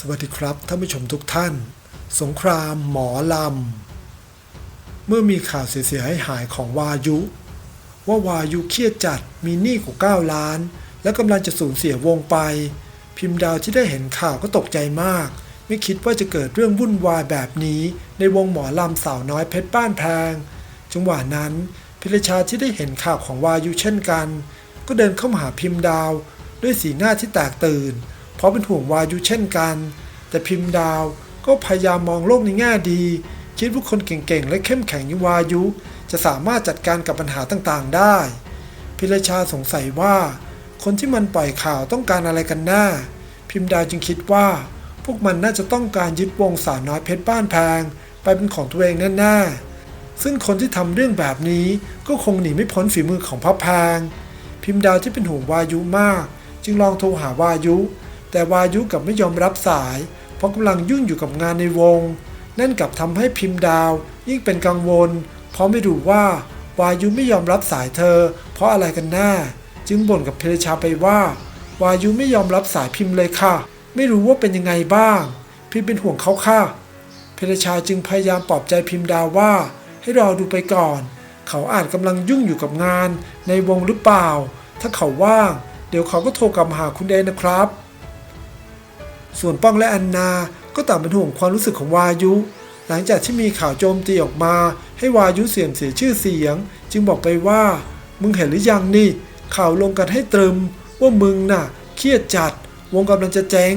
สวัสดีครับท่านผู้ชมทุกท่าน สงครามหมอลำ เมื่อมีข่าวเสียหายหายของวายุ ว่าวายุเครียดจัดมีหนี้กว่า9ล้าน และกำลังจะสูญเสียวงไป พิมพ์ดาวที่ได้เห็นข่าวก็ตกใจมาก ไม่คิดว่าจะเกิดเรื่องวุ่นวายแบบนี้ ในวงหมอลำสาวน้อยเพชรบ้านแพง จังหวะนั้นพิรชาที่ได้เห็นข่าวของวายุเช่นกัน ก็เดินเข้ามาหาพิมพ์ดาว ด้วยสีหน้าที่แตกตื่น เพราะเป็นห่วงวายุเช่นกัน แต่พิมพ์ดาวก็พยายามมองโลกในแง่ดี คิดว่าคนเก่งๆ และเข้มแข็งอย่างวายุ จะสามารถจัดการกับปัญหาต่างๆ ได้ พิรชาสงสัยว่า คนที่มันปล่อยข่าวต้องการอะไรกันแน่พิมพ์ดาวจึงคิดว่า พวกมันน่าจะต้องการยึดวงสาวน้อยเพชรบ้านแพง ไปเป็นของตัวเองแน่ๆซึ่งคนที่ทำเรื่องแบบนี้ก็คงหนีไม่พ้นฝีมือของพระแพงพิมพ์ดาวที่เป็นห่วงวายุมาก จึงลองโทรหาวายุ แต่วายุกับไม่ยอมรับสาย เพราะกำลังยุ่งอยู่กับงานในวง นั่นกับทำให้พิมพ์ดาว ยิ่งเป็นกังวล เพราะไม่รู้ว่าวายุไม่ยอมรับสายเธอ เพราะอะไรกันแน่จึงบ่นกับเพลชาไปว่า วายุไม่ยอมรับสายพิมพ์เลยค่ะ ไม่รู้ว่าเป็นยังไงบ้าง พิมพ์เป็นห่วงเขาค่ะเพลชาจึงพยายามปลอบใจพิมพ์ดาวว่า ให้รอดูไปก่อน เขาอาจกำลังยุ่งอยู่กับงานในวงหรือเปล่า ถ้าเขาว่าง เดี๋ยวเขาก็โทรกลับมาหาคุณเองนะครับ ส่วนป้องและอันนา ก็ต่างเป็นห่วงความรู้สึกของวายุ หลังจากที่มีข่าวโจมตีออกมา ให้วายุเสื่อมเสียชื่อเสียง จึงบอกไปว่า มึงเห็นหรือยังนี่ ข่าวลงกันให้ตรึม ว่ามึงน่ะ เครียดจัด วงกำลังจะเจ๊ง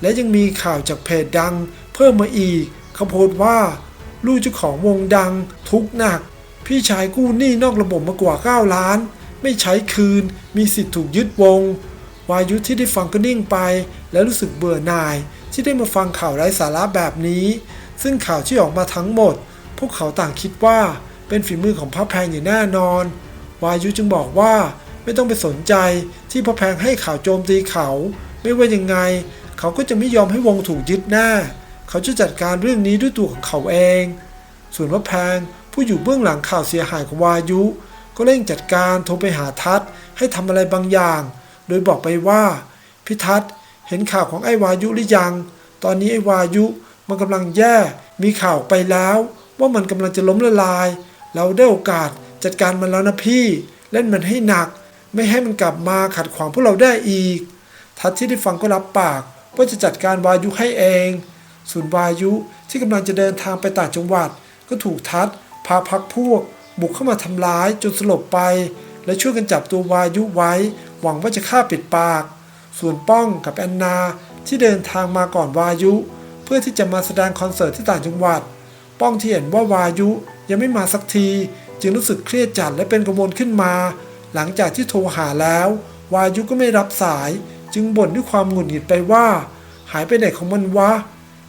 และยังมีข่าวจากเพจดัง เพิ่มมาอีกเขาโพสต์ว่า ลูกเจ้าของวงดัง ทุกหนัก พี่ชายกู้หนี้นอกระบบมากว่า 9 ล้าน ไม่ใช้คืน มีสิทธิ์ถูกยึดวง วายุที่ได้ฟังก็นิ่งไป และรู้สึกเบื่อหน่าย ที่ได้มาฟังข่าวไร้สาระแบบนี้ ซึ่งข่าวที่ออกมาทั้งหมด พวกเขาต่างคิดว่าเป็นฝีมือของพระแพงอย่างแน่นอน วายุจึงบอกว่าไม่ต้องไปสนใจที่พระแพงให้ข่าวโจมตีเขา ไม่ว่ายังไง เขาก็จะไม่ยอมให้วงถูกยึดแน่เขาจะจัดการเรื่องนี้ด้วยตัวของเขาเอง ส่วนพระแพงผู้อยู่เบื้องหลังข่าวเสียหายของวายุ ก็เร่งจัดการโทรไปหาทัศให้ทำอะไรบางอย่าง ดยบอกไปว่าพิทัศน์เห็นข่าวของไอ้วายุหรือยัง ตอนนี้ไอ้วายุมันกำลังแย่ มีข่าวไปแล้ว ว่ามันกำลังจะล้มละลาย เราได้โอกาสจัดการมันแล้วนะพี่ เล่นมันให้หนัก ไม่ให้มันกลับมาขัดขวางพวกเราได้อีก ทัศที่ได้ฟังก็รับปาก ว่าจะจัดการวายุให้เอง ส่วนวายุที่กำลังจะเดินทางไปต่างจังหวัด ก็ถูกทัศพาพักพวก บุกเข้ามาทำร้ายจนสลบไป และช่วยกันจับตัววายุไว้ หวังว่าจะฆ่าปิดปาก ส่วนป้องกับแอนนาที่เดินทางมาก่อนวายุ เพื่อที่จะมาแสดงคอนเสิร์ตที่ต่างจังหวัด ป้องที่เห็นว่าวายุยังไม่มาสักที จึงรู้สึกเครียดจัดและเป็นกังวลขึ้นมา หลังจากที่โทรหาแล้ว วายุก็ไม่รับสาย จึงบ่นด้วยความหงุดหงิดไปว่า หายไปไหนของมันวะ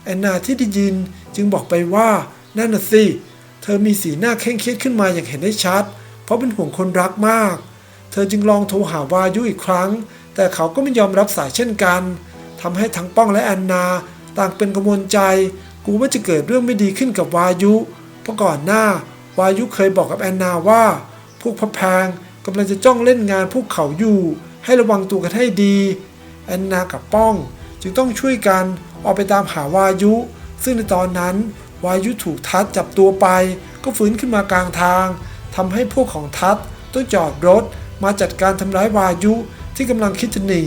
แอนนาที่ได้ยินจึงบอกไปว่านั่นน่ะสิเธอมีสีหน้าเคร่งเครียดขึ้นมาอย่างเห็นได้ชัดเราะเป็นห่วงคนรักมาก เธอจึงลองโทรหาวายุอีกครั้ง แต่เขาก็ไม่ยอมรับสายเช่นกันทำให้ทั้งป้องและแอนนา ต่างเป็นกังวลใจกูว่าจะเกิดเรื่องไม่ดีขึ้นกับวายุเพราะก่อนหน้าวายุเคยบอกกับแอนนาว่า พวกพระแพงกำลังจะจ้องเล่นงานพวกเขาอยู่ ให้ระวังตัวกันให้ดี แอนนากับป้อง จึงต้องช่วยกันออกไปตามหาวายุ ซึ่งในตอนนั้น วายุถูกทัดจับตัวไป ก็ฟื้นขึ้นมากลางทาง ทำให้พวกของทัดต้องจอดรถมาจัดการทำร้ายวายุที่กำลังคิดจะหนี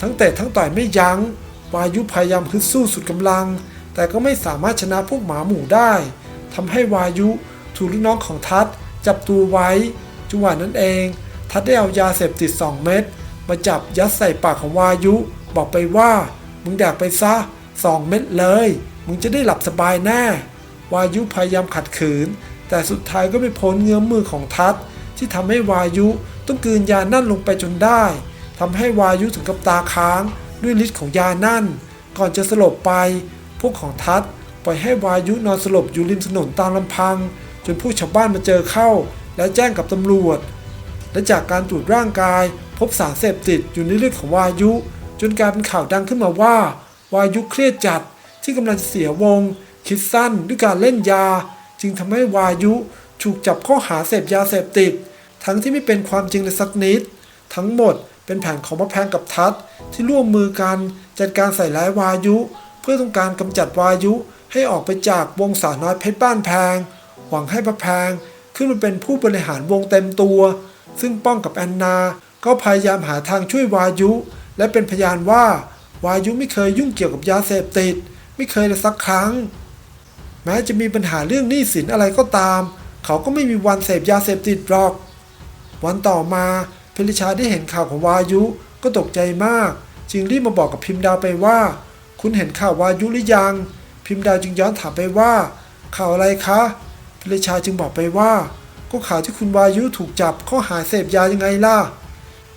ทั้งเตะทั้งต่อยไม่ยัง้ง วายุพยายามฮึดสู้สุดกำลัง แต่ก็ไม่สามารถชนะพวกหมาหมู่ได้ทำให้วายุถูกลูกน้องของทัดจับตัวไว้ จังหวะนั้นเอง ทัดได้เอายาเสพติด 2 เม็ดมาจับยัดใส่ปากของวายุ บอกไปว่า มึงแดกไปซะ 2 เม็ดเลย มึงจะได้หลับสบายแน่วายุพยายามขัดขืน แต่สุดท้ายก็ไม่พ้นเงื้อมมือของทัดที่ทำให้วายุต้องกืนยานั่นลงไปจนได้ทำให้วายุถึงกับตาค้างด้วยฤทธิ์ของยานั่น ก่อนจะสลบไป พวกของทัดปล่อยให้วายุนอนสลบอยู่ริมถนนตามลำพัง จนผู้ชาวบ้านมาเจอเข้า และแจ้งกับตำรวจ และจากการตรวจร่างกาย พบสารเสพติดอยู่ในเลือดของวายุ จนกลายเป็นข่าวดังขึ้นมาว่า วายุเครียดจัดที่กำลังเสียวง คิดสั้นด้วยการเล่นยา จึงทำให้วายุถูกจับข้อหาเสพยาเสพติด ทั้งที่ไม่เป็นความจริงเลยสักนิด ทั้งหมดเป็นแผนของมะแพงกับทัศที่ร่วมมือกันจัดการใส่ร้ายวายุ เพื่อต้องการกำจัดวายุให้ออกไปจากวงสาวน้อยเพชรบ้านแพง หวังให้พระแพงขึ้นมาเป็นผู้บริหารวงเต็มตัว ซึ่งป้องกับแอนนา ก็พยายามหาทางช่วยวายุ และเป็นพยานว่าวายุไม่เคยยุ่งเกี่ยวกับยาเสพติด ไม่เคยเลยสักครั้ง แม้จะมีปัญหาเรื่องหนี้สินอะไรก็ตาม เขาก็ไม่มีวันเสพยาเสพติดหรอก วันต่อมาเพลิชาได้เห็นข่าวของวายุก็ตกใจมาก จึงรีบมาบอกกับพิมพ์ดาวไปว่า คุณเห็นข่าววายุหรือยัง พิมพ์ดาวจึงย้อนถามไปว่า ข่าวอะไรคะเพลิชาจึงบอกไปว่า ก็ข่าวที่คุณวายุถูกจับข้อหาเสพยายังไงล่ะ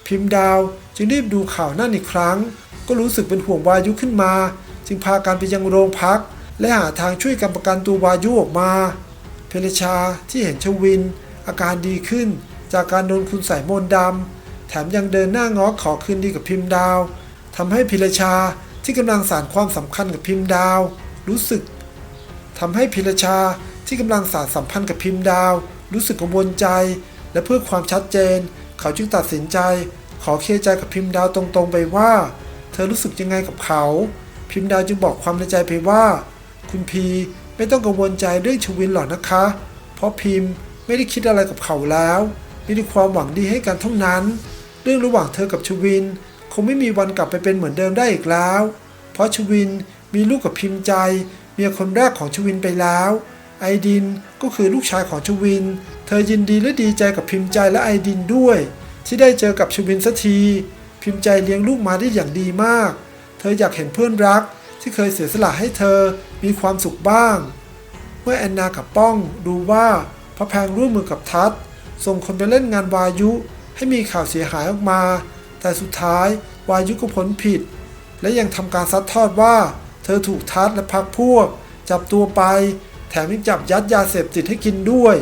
พิมพ์ดาวจึงรีบดูข่าวนั่นอีกครั้ง ก็รู้สึกเป็นห่วงวายุขึ้นมา จึงพากันไปยังโรงพัก และหาทางช่วยกันประกันตัววายุออกมา เพลชาที่เห็นชวิน อาการดีขึ้น จากการโดนคุณใส่มนดำแถมยังเดินหน้าง้อขอคืนดีกับพิมพ์ดาวทำให้พิรชาที่กำลังสานความสำคัญกับพิมพ์ดาว รู้สึกทำให้พิรชาที่กำลังสานสัมพันธ์กับพิมพ์ดาว รู้สึกกังวลใจ และเพื่อความชัดเจน เขาจึงตัดสินใจ ขอเคลียร์ใจกับพิมพ์ดาวตรงๆไปว่า เธอรู้สึกยังไงกับเขา พิมพ์ดาวจึงบอกความในใจไปว่า คุณพีไม่ต้องกังวลใจเรื่องชวินหรอกนะคะ เพราะพิมพ์ไม่ได้คิดอะไรกับเขาแล้ว มีแต่ความหวังดีให้กันเท่านั้น เรื่องระหว่างเธอกับชวิน คงไม่มีวันกลับไปเป็นเหมือนเดิมได้อีกแล้ว เพราะชวินมีลูกกับพิมพ์ใจ เมียคนแรกของชวินไปแล้ว ไอดินก็คือลูกชายของชวิน เธอยินดีและดีใจกับพิมพ์ใจและไอดินด้วย ที่ได้เจอกับชวินสักที พิมพ์ใจเลี้ยงลูกมาได้อย่างดีมาก เธออยากเห็นเพื่อนรัก ที่เคยเสียสละให้เธอมีความสุขบ้าง เมื่อแอนนากับป้องดูว่าพระแพงร่วมมือกับทัศส่งคนไปเล่นงานวายุให้มีข่าวเสียหายออกมา แต่สุดท้ายวายุก็พ้นผิด และยังทำการซัดทอดว่า เธอถูกทัศและพักพวก จับตัวไป แถมยังจับยัดยาเสพติดให้กินด้วย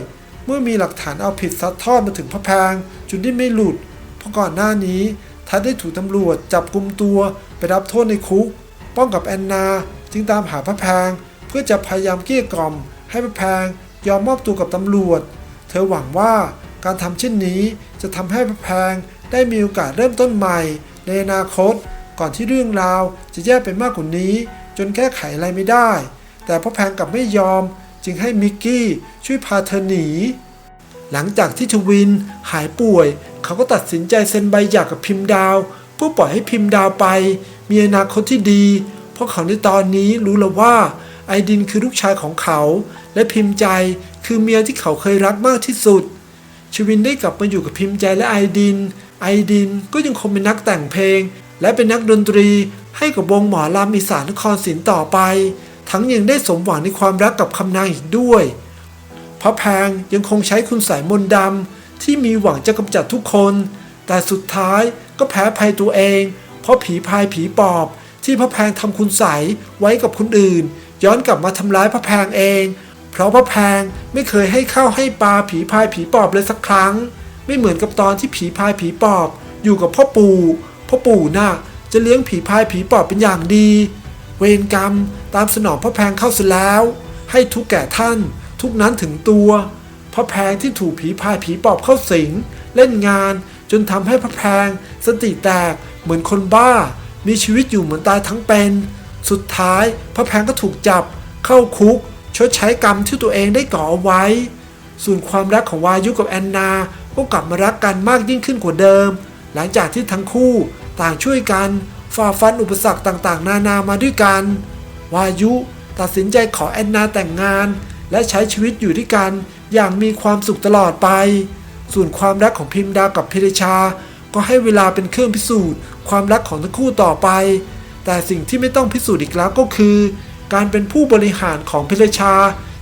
เมื่อมีหลักฐานเอาผิดซัดทอดมาถึงพระแพงจุนได้ไม่หลุด เพราะก่อนหน้านี้ทัศได้ถูกตำรวจจับกุมตัวไปรับโทษในคุก ป้องกับแอนนา จึงตามหาพระแพง เพื่อจะพยายามเกลี้ยกล่อม ให้พระแพงยอมมอบตัวกับตำรวจ เธอหวังว่าการทำเช่นนี้จะทำให้พระแพงได้มีโอกาสเริ่มต้นใหม่ ในอนาคต ก่อนที่เรื่องราวจะแย่ไปมากกว่านี้ จนแก้ไขอะไรไม่ได้ แต่พระแพงกลับไม่ยอม จึงให้มิกกี้ช่วยพาเธอหนีหลังจากที่ชวินหายป่วย เขาก็ตัดสินใจเซ็นใบหย่ากับพิมพ์ดาวเพื่อปล่อยให้พิมพ์ดาวไป มีอนาคตที่ดี เพราะเขาในตอนนี้รู้แล้วว่า ไอดินคือลูกชายของเขา และพิมพ์ใจคือเมียที่เขาเคยรักมากที่สุด ชวินได้กลับมาอยู่กับพิมพ์ใจและไอดิน ไอดินก็ยังคงเป็นนักแต่งเพลง และเป็นนักดนตรีให้กับวงหมอลำอีสานนครศรีต่อไป ทั้งยังได้สมหวังในความรักกับคำนางอีกด้วยพระแพงยังคงใช้คุณสายมนต์ดำที่มีหวังจะกำจัดทุกคน แต่สุดท้ายก็แพ้ภัยตัวเอง เพราะผีพายผีปอบที่พระแพงทำคุณใสไว้กับคนอื่น ย้อนกลับมาทำร้ายพระแพงเอง เพราะพระแพงไม่เคยให้ข้าวให้ปลาผีพายผีปอบเลยสักครั้ง ไม่เหมือนกับตอนที่ผีพายผีปอบ อยู่กับพ่อปู่พ่อปู่น่ะจะเลี้ยงผีพายผีปอบเป็นอย่างดี เวรกรรมตามสนองพระแพงเข้าเสียแล้ว ให้ทุกแก่ท่าน ทุกนั้นถึงตัวพระแพงที่ถูกผีพายผีปอบเข้าสิง เล่นงานจนทำให้พระแพงสติแตก เหมือนคนบ้า มีชีวิตอยู่เหมือนตายทั้งเป็น สุดท้ายพระแพงก็ถูกจับ เข้าคุก ชดใช้กรรมที่ตัวเองได้ก่อเอาไว้ ส่วนความรักของวายุกับแอนนา ก็กลับมารักกันมากยิ่งขึ้นกว่าเดิม หลังจากที่ทั้งคู่ต่างช่วยกันฝ่าฟันอุปสรรคต่างๆ นานามาด้วยกัน วายุตัดสินใจขอแอนนาแต่งงาน และใช้ชีวิตอยู่ด้วยกันอย่างมีความสุขตลอดไป ส่วนความรักของพิมดากับพิริชา ก็ให้เวลาเป็นเครื่องพิสูจน์ ความรักของทั้งคู่ต่อไป แต่สิ่งที่ไม่ต้องพิสูจน์อีกแล้วก็คือ การเป็นผู้บริหารของพิรชา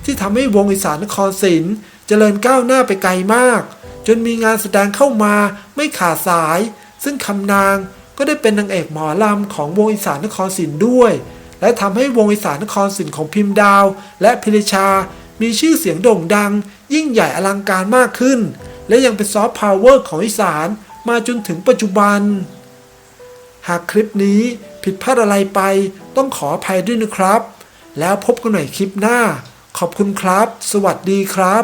ที่ทำให้วงอีสานนครศิลป์เจริญก้าวหน้าไปไกลมาก จนมีงานแสดงเข้ามาไม่ขาดสาย ซึ่งคำนางก็ได้เป็นนางเอกหมอลำของวงอีสานนครศิลป์ด้วย และทำให้วงอีสานนครศิลป์ของพิมพ์ดาว และพิรชา มีชื่อเสียงโด่งดัง ยิ่งใหญ่อลังการมากขึ้น และยังเป็นซอฟต์พาวเวอร์ของอีสานมาจนถึงปัจจุบัน หากคลิปนี้ผิดพลาดอะไรไปต้องขออภัยด้วยนะครับ แล้วพบกันใหม่คลิปหน้า ขอบคุณครับ สวัสดีครับ